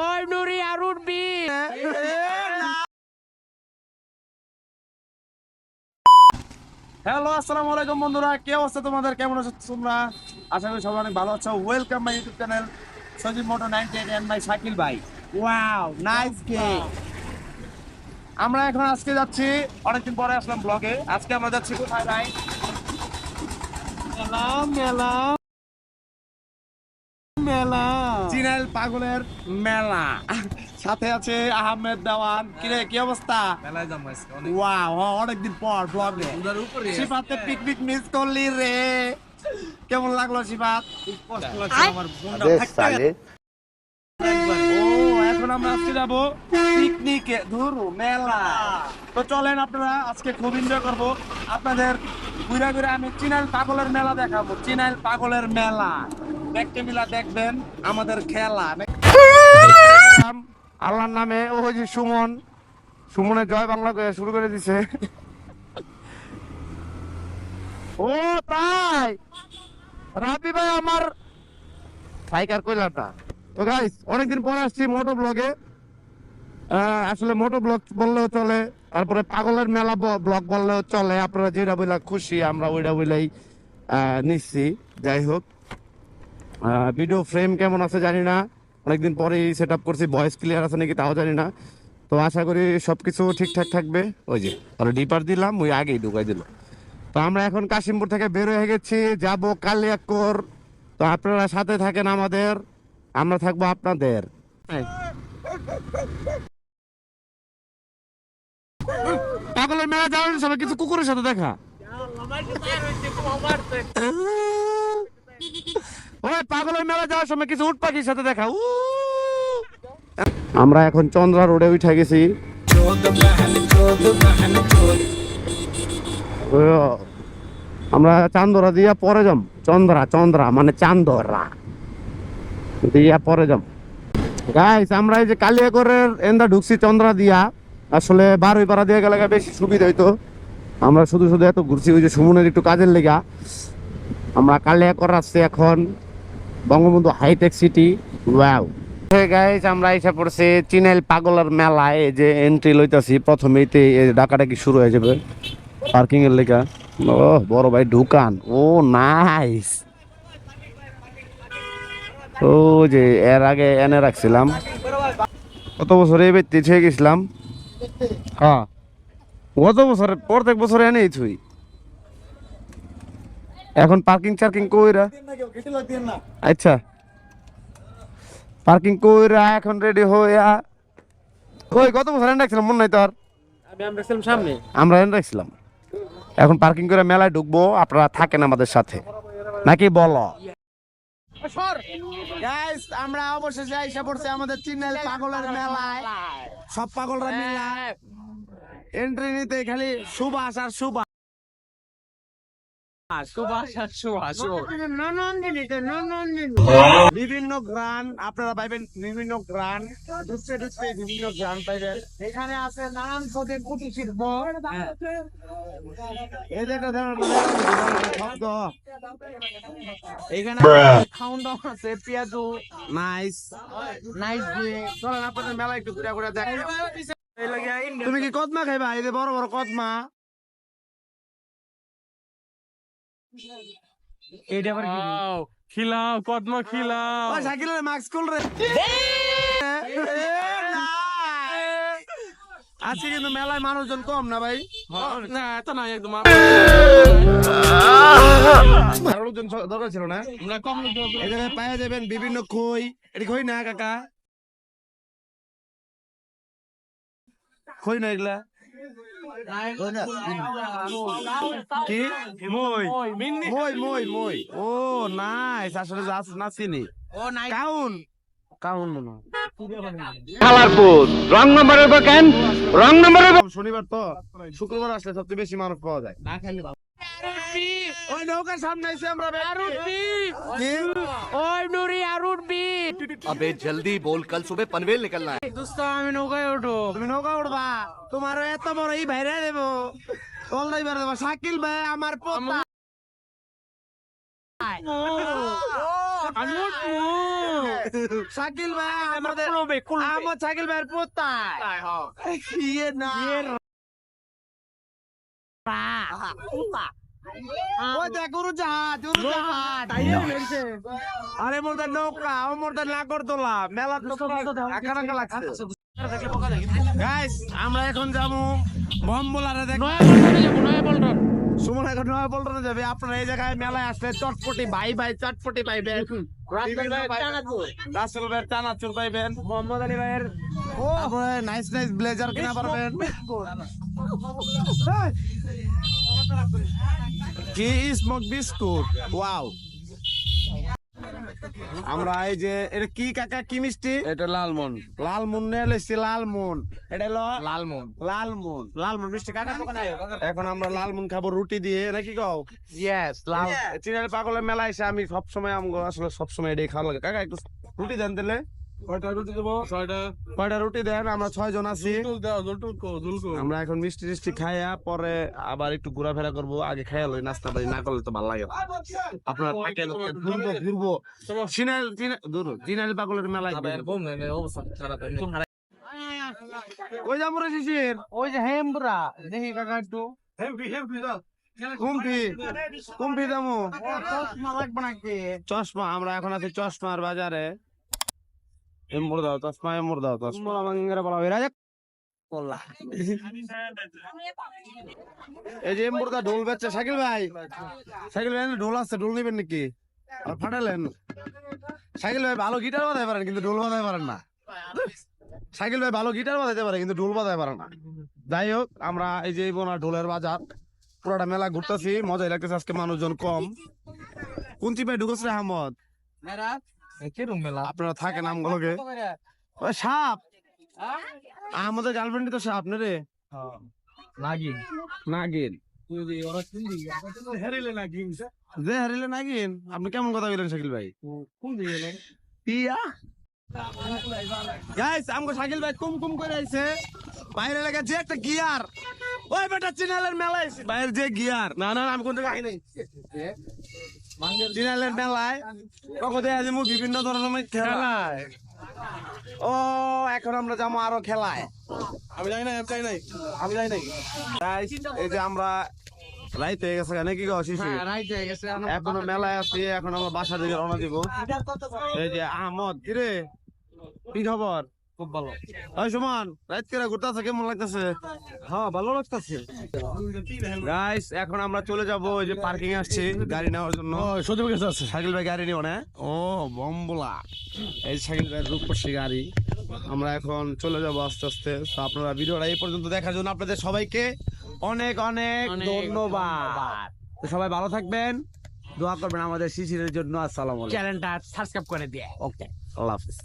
ওই নুরি আর উঠবি হ্যালো আসসালামু আলাইকুম বন্ধুরা। কি অবস্থা তোমাদের? কেমন আছো তোমরা? আশা করি সবাই অনেক ভালো আছো। Welcome my YouTube channel Sajib Moto ninety eight and my Shakil ভাই ওয়াও নাইস গেম আমরা এখন আজকে যাচ্ছি অনেকদিন পরে আসলাম ব্লগে আজকে আমরা যাচ্ছি কোথায় ভাই? মেলা মেলা চিনাইল পাগলের মেলা। সাথে আছে আহমেদ দেওয়ান। কিরে কি অবস্থা? মেলায় ওয়াও অনেকদিন পর ব্লগে উদার পিকনিক মিস করলি রে। কেমন লাগল শিফাত? কষ্ট লাগছে আমার। এখন আমরা আজকে যাব পিকনিকে। ধরু, মেলা। তো চলেন আপনারা, আজকে খুব এনজয় করব। আপনাদের ঘুরে ঘুরে আমি চিনাইল পাগলের মেলা দেখাবো। চিনাইল পাগলের মেলা। দেখতে মিলা দেখবেন, আমাদের খেলা। আল্লাহর নামে, ও যে সুমন। সুমনের জয় বাংলা করে শুরু করে দিছে। ও তাই! রাবি ভাই আমার সাইকার কইলাটা। তো গাইস অনেকদিন পরে আসছি মোটো ব্লগে আসলে মোটো ব্লগ বললেও চলে, তারপরে পাগলের মেলা ব্লগ বললেও চলে। আপনারা যেটা বইলা খুশি, আমরা ওইটা বইলাই নিচ্ছি। যাই হোক। ভিডিও ফ্রেম কেমন আছে জানি না। অনেকদিন পরে সেট আপ করছি ভয়েস ক্লিয়ার আছে নাকি তাও জানি না। তো আশা করি সবকিছু ঠিকঠাক থাকবে। ওই যে, আর ডিপার দিলাম, ওই আগেই ঢুকাই দিল। তো আমরা এখন কাশিমপুর থেকে বের হয়ে গেছি, যাব কালিয়াকোর। তো আপনারা সাথে থাকেন আমাদের। আমরা থাকব আপনাদের। পাগলের মেলা যাওয়ার সবাই, কিছু কুকুরের সাথে দেখা। ওই পাগলের মেলা যাওয়ার সময় কিছু উট পাখির সাথে দেখা। আমরা এখন চন্দ্রা রোডে উঠে গেছি। আমরা চান্দরা দিয়া পরে যাম। চন্দ্রা চন্দ্রা মানে চান্দরা। দিয়া পরে যাম। গাইস আমরা এই যে কালিয়াকরের এন্দা ঢুকছি চন্দ্রা দিয়া। আসলে বারোই পাড়া দিয়ে গেলে বেশি সুবিধা হইতো। আমরা শুধু শুধু এত ঘুরছি, ওই যে সুমনের একটু কাজের লেগা। আমরা কালিয়াকর আসছি এখন Bangabandhu hi tech city wow guys আমরা এসে পড়ছি চিনেল পাগলার মেলায়। যে এন্ট্রি লইতাছি প্রথমেইতে এই ডাকাডাকি শুরু হয়ে যাবে? পার্কিং এর লেগা। ও বড় ভাই, ঢুকান। ও নাইস ও যে এর আগে এনে রাখছিলাম। কত বছর এই ব্যক্তি ছেড়ে গেছিলাম? হ্যাঁ। গত বছরে প্রত্যেক বছর এনেই থুই। এখন পার্কিং চার্কিং কইরা আচ্ছা। পার্কিং কইরা এখন রেডি হইয়া কই গত বছর এনে রাখছিলাম? মনে নাই ছিলাম সামনে। আমরা এনে রাখছিলাম। এখন পার্কিং করে মেলায় ঢুকবো আপনারা থাকেন আমাদের সাথে। নাকি বলো? গাইস আমরা অবশেষে আইসা পড়ছি আমাদের চিন্নাইল পাগলের মেলায়। সব পাগলরা মিলা এন্ট্রি নিতে খালি সুবাস আর সুবাস সুভাষ আর সুভাষ বিভিন্ন গ্রান আপনারা পাইবেন বিভিন্ন গ্রান ঢুকতে ঢুকতে বিভিন্ন গ্রান পাইবেন এখানে আছে নানান পদের কুটির শিল্প তুমি কি কদমা খাইবা এই যে বড় বড় কদমা এইটা আবার কি? খিলাও কদমা খিলাও। ও শাকিলের মাস্ক খুল রে। আজকে কিন্তু মেলায় মানুষজন কম না ভাই? না এত না একদম আরও। লোকজন দরকার ছিল না? আমরা কম লোক এই জায়গায় পাওয়া যাবেন বিভিন্ন খই। এটি খই না কাকা? খই না এগুলা? কি মই মই মই মই ও নাইস আসলে যা না চিনি ও নাই কাউন কাউন মনে। শনিবার তো শুক্রবার আসলে সবচেয়ে বেশি মানুষ পাওয়া যায়। না খাইলে বাবা ওই নৌকার সামনে এসে আমরা আর উঠবি ওই নুরি আর উঠবি अबे जल्दी बोल कल सुबह पनवेल निकलना है দোস্ত আমি নৌকায় উঠো তুমি নৌকা উঠবা তোমার এত বড় এই ভাইরা দেবো অলরাই বেড়ে দেবো শাকিল ভাই আমার পোতা আমি উঠবো শাকিল ভাই আমাদের কুলবে কুলবে আমার শাকিল ভাইয়ের পোতায় ইয়ে না ওই দেখ উড়োজাহাজ উড়োজাহাজ আরে মোরদের নৌকা মোরদের মেলা গাইস আমরা এখন যাব বম্বলারে সুমন এখন নয় পল্টনে যাবে। আপনারা এই জায়গায় মেলায় আসলে চটপটি ভাই ভাই চটপটি পাইবেন। রাসেল ভাইয়ের চানাচুর। পাইবেন। মোহাম্মদ আলী ভাইয়ের নাইস নাইস ব্লেজার কিনা পারবেন। কি স্মোক বিস্কুট? ওয়াও। আমরা এই যে এটা কি কাকা কি মিষ্টি? এটা লালমন লাল মুন নিয়ে এসেছি লাল মুন এটা হলো লালমন লাল মুন লাল মুন মিষ্টি কাকা এখন আমরা লাল মুন খাব রুটি দিয়ে নাকি কও? ইয়েস লাল চিনার পাগলের মেলা এসে আমি সব সময় আমগো আসলে সব সময় এটাই খাওয়া লাগে। কাকা একটু রুটি দেন দিলে কয়টা রুটি দেবো? ছয়টা। কয়টা রুটি দেন? আমরা ছয় জন আছি। জুল দাও জুলটুল কো জুল কো। আমরা এখন মিষ্টি টিষ্টি খাইয়া পরে আবার একটু ঘোরাফেরা করব আগে খাইয়া লই নাস্তা বাড়ি না করলে তো ভালো লাগে না। থাকেন ঘুরবো ঘুরবো। চিনাল দূর পাগলের মেলায় বোম নেই অবস্থা। খারাপ ওই যাব রে শিশির ওই যে হেমবুরা দেখি কাকা একটু। কুম্পি কুম্পি দামু। চশমা লাগবে নাকি? চশমা আমরা এখন আছি চশমার বাজারে। এমর দাও দাও বলা এই যে ঢোল বেচছে শাকিল ভাই শাকিল ভাই ঢোল আছে ঢোল নেবেন নাকি আর ফাটালেন শাকিল ভাই ভালো গিটার বাজাতে পারেন কিন্তু ঢোল বাজাতে পারেন না শাকিল ভাই ভালো গিটার বাজাতে পারে কিন্তু ঢোল বাজাতে পারে না যাই হোক আমরা এই যে বোনা ঢোলের বাজার পুরাটা মেলা ঘুরতেছি মজাই লাগতেছে আজকে মানুষজন কম কোন চিপাই ঢুকেছে আহমদ কিরম মেলা আপনারা থাকেন আমগুলোকে সাপ! আমাদের গার্লফ্রেন্ড তো সাপ না রে। নাগি নাগিন। হেরিলে যে হারিলে নাগিন আপনি কেমন কথা বলেন শাকিল ভাই? পিয়া? গাইস আমগো শাকিল ভাই কুম কুম করে আইছে। বাইরে লাগা যে একটা গিয়ার। ওই বেটা চিনালের মেলা আইছে বাইরে যে গিয়ার। না না না, আমি কোন জায়গায় নাই চিনালের মেলায় কখন যাব বিভিন্ন ধরনের খেলা ও এখন আমরা যাব আরও খেলায়। আমি জানি না আমি জানি নাই। আমি যাই নাই। Guys, এই যে আমরা রাইত হয়ে গেছে নাকি গো শিশু? রাইট গেছে এখনও মেলায় আছি এখন আমরা বাসা দিকে রওনা দিব। এই যে আহমদ কিরে? কি খবর? খুব ভালো। সুমন রাইত করে ঘুরতেছে কেমন লাগতেছে? হ্যাঁ ভালো লাগতেছে। গাইস এখন আমরা চলে যাব ওই যে পার্কিং আসছি গাড়ি নেওয়ার জন্য। সত্যি কাছে আছে সাইকেল ভাই গাড়ি নিও না ও বম্বলা। এই সাইকেল ভাই রূপসী গাড়ি। আমরা এখন চলে যাব আস্তে আস্তে। তো আপনারা ভিডিওটা এই পর্যন্ত দেখার জন্য আপনাদের সবাইকে অনেক অনেক ধন্যবাদ। সবাই ভালো থাকবেন। দোয়া করবেন আমাদের শিশিরের জন্য। আসসালামু চ্যানেলটা সাবস্ক্রাইব করে দিয়ে। ওকে আল্লাহ হাফিজ।